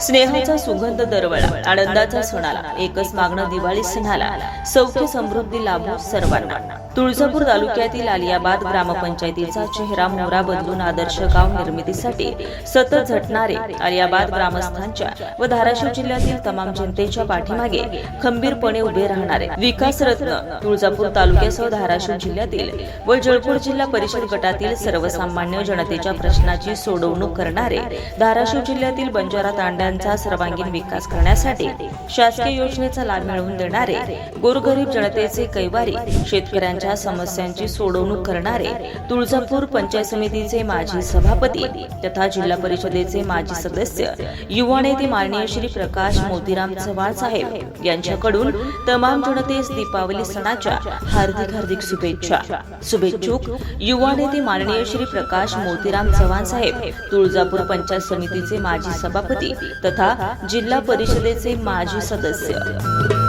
स्नेहाचा सुगंध दरवळा आनंदाचा सण आला एकच मागणं दिवाळी सणाला सौख्य समृद्धी लाभो सर्वांना. तुळजापूर तालुक्यातील आलियाबाद ग्रामपंचायतीचा चेहरा मोहरा बदलून आदर्श गाव निर्मितीसाठी सतत झटणारे आलियाबाद ग्रामस्थांच्या व धाराशिव जिल्ह्यातील तमाम जनतेच्या पाठीमागे खंबीरपणे उभे राहणारे विकास रत्न तुळजापूर तालुक्यासह धाराशिव जिल्ह्यातील व जळपूर जिल्हा परिषद गटातील सर्वसामान्य जनतेच्या प्रश्नाची सोडवणूक करणारे धाराशिव जिल्ह्यातील बंजारा तांड्यांचा सर्वांगीण विकास करण्यासाठी शासकीय योजनेचा लाभ मिळवून देणारे गोरगरीब जनतेचे कैवारी शेतकऱ्यांच्या समस्यांची सोडवणूक करणारे तुळजापूर पंचायत समितीचे माजी सभापती तथा जिल्हा परिषदेचे माजी सदस्य युवा नेते माननीय श्री प्रकाश मोतीराम चव्हाण साहेब यांच्याकडून तमाम जनतेस दीपावली सणाच्या हार्दिक हार्दिक शुभेच्छा. शुभेच्छुक युवा नेते माननीय श्री प्रकाश मोतीराम चव्हाण साहेब तुळजापूर पंचायत समितीचे माजी सभापती तथा जिल्हा परिषदेचे माजी सदस्य.